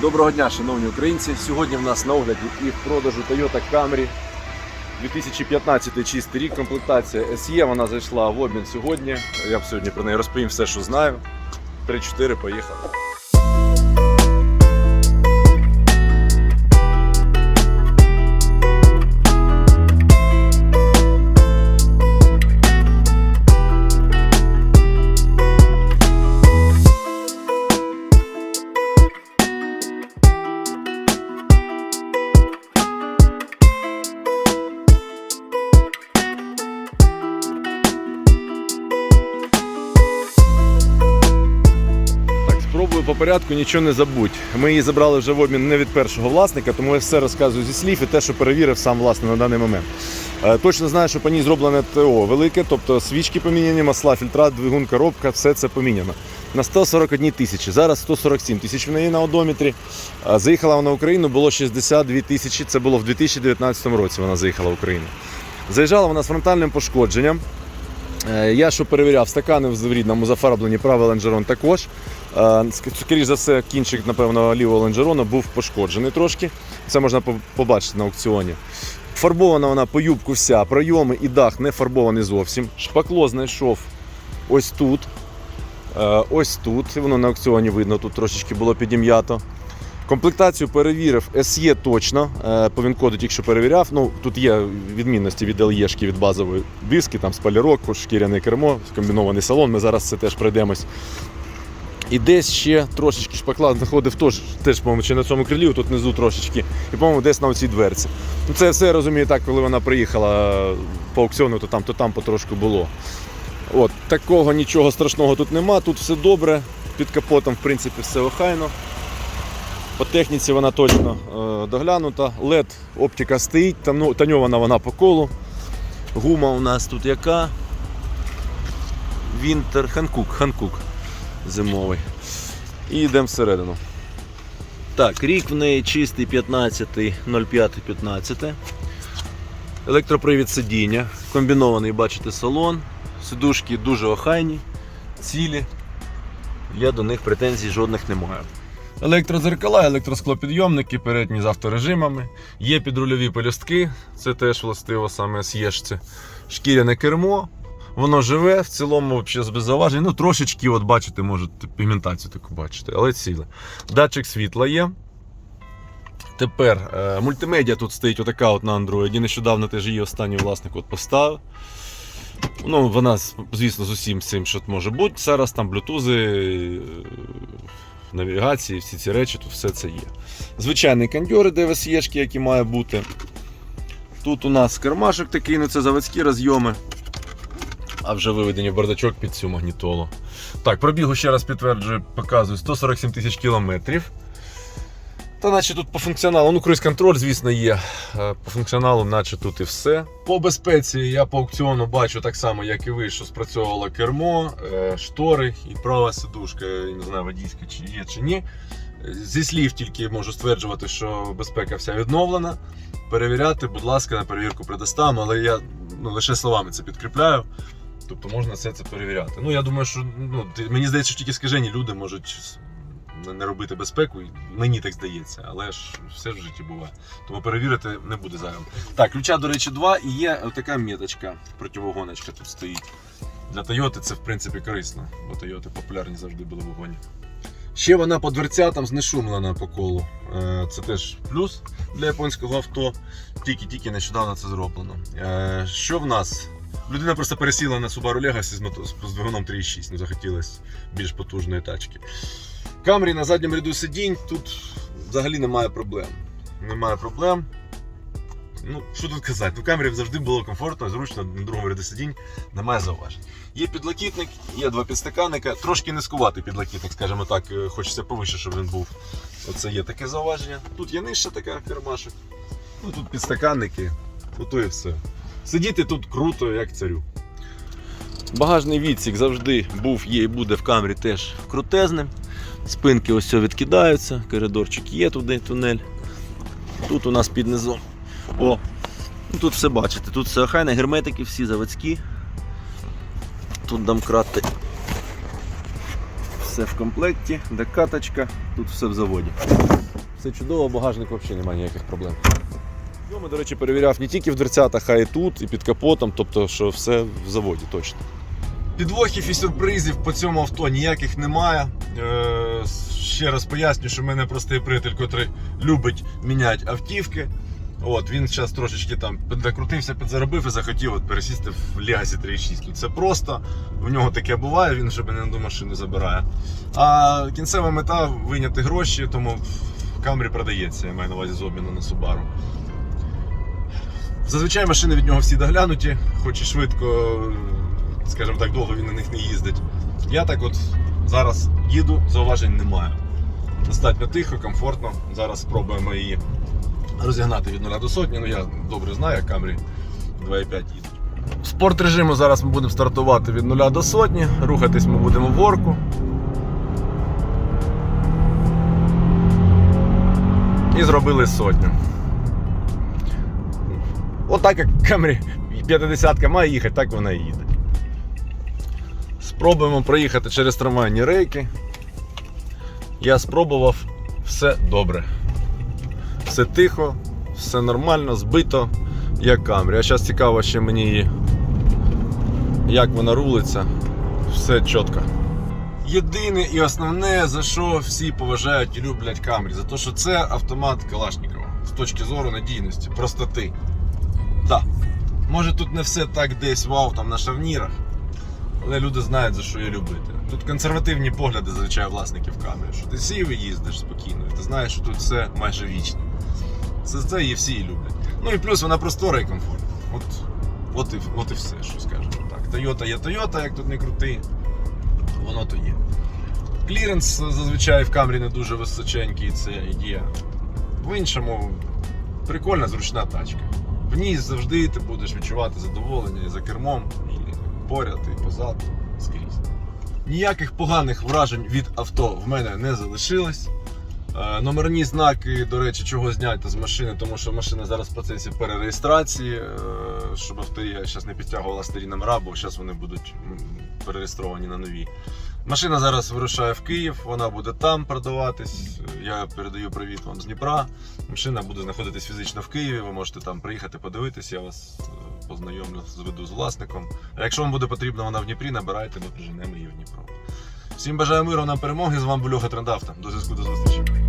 Доброго дня, шановні українці. Сьогодні в нас на огляді і в продажу Toyota Camry 2015 чистий рік, комплектація SE. Вона зайшла в обмін сьогодні. Я б сьогодні про неї розповім все, що знаю. 3-4, поїхали. По порядку, нічого не забудь. Ми її забрали вже в обмін не від першого власника, тому я все розказую зі слів і те, що перевірив сам власник на даний момент. Е, Точно знаю, що по ній зроблене ТО велике, тобто свічки поміняні, масла, фільтра, двигун, коробка, все це поміняно. На 141 тисячі, зараз 147 тисяч в неї на одометрі. Е, Заїхала вона в Україну, було 62 тисячі, це було в 2019 році вона заїхала в Україну. Заїжджала вона з фронтальним пошкодженням. Е, Я що перевіряв, стакани в рідному зафарблені, правий лонжерон також. Е, ск- Скоріш за все, кінчик, напевно, лівого лонжерона був пошкоджений трошки. Це можна побачити на аукціоні. Фарбована вона по юбку вся, пройоми і дах не фарбований зовсім. Шпакло знайшов ось тут. Е, Ось тут. Воно на аукціоні видно, тут трошечки було підім'ято. Комплектацію перевірив SE точно. Е, По він-коду тільки що перевіряв. Ну, тут є відмінності від LE, від базової диски, там спалірок, шкіряне кермо, комбінований салон. Ми зараз це теж пройдемось. І десь ще трошечки шпакла знаходив теж, теж по-моєму, чи на цьому крилі, тут внизу трошечки, і, по-моєму, десь на оцій дверці. Ну, це все я розумію так, коли вона приїхала по аукціону, то там, то там потрошку було. От, такого нічого страшного тут нема, тут все добре. Під капотом, в принципі, все охайно. По техніці вона точно е, доглянута. LED оптика стоїть, там, ну, тоньована вона по колу. Гума у нас тут яка? Вінтер, Ханкук, Ханкук зимовий. І йдемо всередину. Так, рік в неї чистий 15, 05-15. Електропривід сидіння. Комбінований, бачите, салон. Сидушки дуже охайні, цілі. Я до них претензій жодних не маю. Електродзеркала, електросклопідйомники, передні з авторежимами. Є підрульові пелюстки, це теж властиво саме с'єшці. Шкіряне кермо. Воно живе, в цілому взагалі без зауважень. Ну, трошечки, от бачите, можете пігментацію таку бачити, але ціле. Датчик світла є. Тепер е, мультимедіа тут стоїть отака от на Android. Нещодавно теж її останній власник от поставив. Ну, вона, звісно, з усім цим, що може бути. Зараз там блютузи, е, навігації, всі ці речі, тут все це є. Звичайний кондьори DVSE, які має бути. Тут у нас кермашок такий, ну це заводські розйоми. А вже виведені в бардачок під цю магнітолу. Так, пробігу ще раз підтверджую, показую 147 тисяч кілометрів. Та наче тут по функціоналу, ну круїз контроль, звісно, є. Е, По функціоналу, наче тут і все. По безпеці я по аукціону бачу так само, як і ви, що спрацьовувало кермо, е, штори і права сидушка, я не знаю, водійська чи є, чи ні. Зі слів тільки можу стверджувати, що безпека вся відновлена. Перевіряти, будь ласка, на перевірку предоставимо, але я ну, лише словами це підкріпляю. Тобто можна все це перевіряти. Ну, я думаю, що ну, мені здається, що тільки скажені люди можуть не- робити безпеку. Мені так здається, але ж все в житті буває. Тому перевірити не буде зайвим. Так, ключа, до речі, два і є така меточка, противогоночка тут стоїть. Для Toyota це в принципі корисно, бо Toyota популярні завжди були в вогоні. Ще вона по дверцятам знешумлена по колу. Е, Це теж плюс для японського авто. Тільки-тільки нещодавно це зроблено. Е, Що в нас? Людина просто пересіла на Subaru Legacy з, мото- з двигуном 3.6, ну захотілося більш потужної тачки. Камрі на задньому ряду сидінь, тут взагалі немає проблем. Немає проблем. Ну, що тут казати? Ну, камері завжди було комфортно, зручно, на другому ряду сидінь, немає зауважень. Є підлокітник, є два підстаканника, трошки низькуватий підлокітник, скажімо так, е, хочеться повище, щоб він був. Оце є таке зауваження. Тут є нижча така кермашик. Ну тут підстаканники, ото і все. Сидіти тут круто, як царю. Багажний відсік завжди був, є і буде в камері теж крутезним. Спинки ось відкидаються, коридорчик є туди, тунель. Тут у нас під низом. О, ну тут все бачите, тут все охайне, герметики всі заводські. Тут домкрати. Все в комплекті, декаточка, тут все в заводі. Все чудово, багажник взагалі немає ніяких проблем. Йому, до речі, перевіряв не тільки в дверцятах, а й тут, і під капотом, тобто, що все в заводі точно. Підвохів і сюрпризів по цьому авто ніяких немає. Е, ще раз поясню, що в мене простий приятель, який любить міняти автівки. От, він зараз трошечки там підкрутився, підзаробив і захотів от пересісти в Legacy 3.6. Ну, Це просто, в нього таке буває, він вже мене до машини забирає. А кінцева мета виняти гроші, тому в камері продається, я маю на увазі з обміну на Subaru. Зазвичай машини від нього всі доглянуті, хоч і швидко, скажімо так, довго він на них не їздить. Я так от зараз їду, зауважень немає. Достатньо тихо, комфортно. Зараз спробуємо її розігнати від 0 до сотні. Ну я добре знаю, як камері 2,5 їдуть. Спорт режиму зараз ми будемо стартувати від 0 до сотні. Рухатись ми будемо в орку. І зробили сотню. Отак як Camry 50 має їхати, так вона і їде. Спробуємо проїхати через трамвайні рейки. Я спробував все добре. Все тихо, все нормально, збито, як Camry. А зараз цікаво ще мені її, як вона рулиться. Все чітко. Єдине і основне, за що всі поважають і люблять Camry, за те, що це автомат Калашникова з точки зору надійності, простоти. Так, може тут не все так десь вау там на шарнірах, але люди знають, за що я любити. Тут консервативні погляди зазвичай власників камери, що ти сів і їздиш спокійно, і ти знаєш, що тут все майже вічно. Це це її всі і люблять. Ну і плюс вона простора і комфортна. От, от, і, от і все, що скажемо так. Toyota є Toyota, як тут не крути, воно то є. Кліренс зазвичай в камері не дуже височенький, це є. В іншому прикольна, зручна тачка. В ній завжди ти будеш відчувати задоволення і за кермом, і поряд, і позаду, скрізь. Ніяких поганих вражень від авто в мене не залишилось. Е, Номерні знаки, до речі, чого зняти з машини, тому що машина зараз в процесі перереєстрації, е, щоб авторія зараз не підтягувала старі номера, бо зараз вони будуть перереєстровані на нові. Машина зараз вирушає в Київ, вона буде там продаватись. Я передаю привіт вам з Дніпра. Машина буде знаходитись фізично в Києві. Ви можете там приїхати подивитись, я вас е, познайомлю, зведу з власником. А якщо вам буде потрібно вона в Дніпрі, набирайте, ми приженемо її в Дніпро. Всім бажаю миру нам перемоги. З вами був Льоха Трендавта. До зв'язку до зустрічі.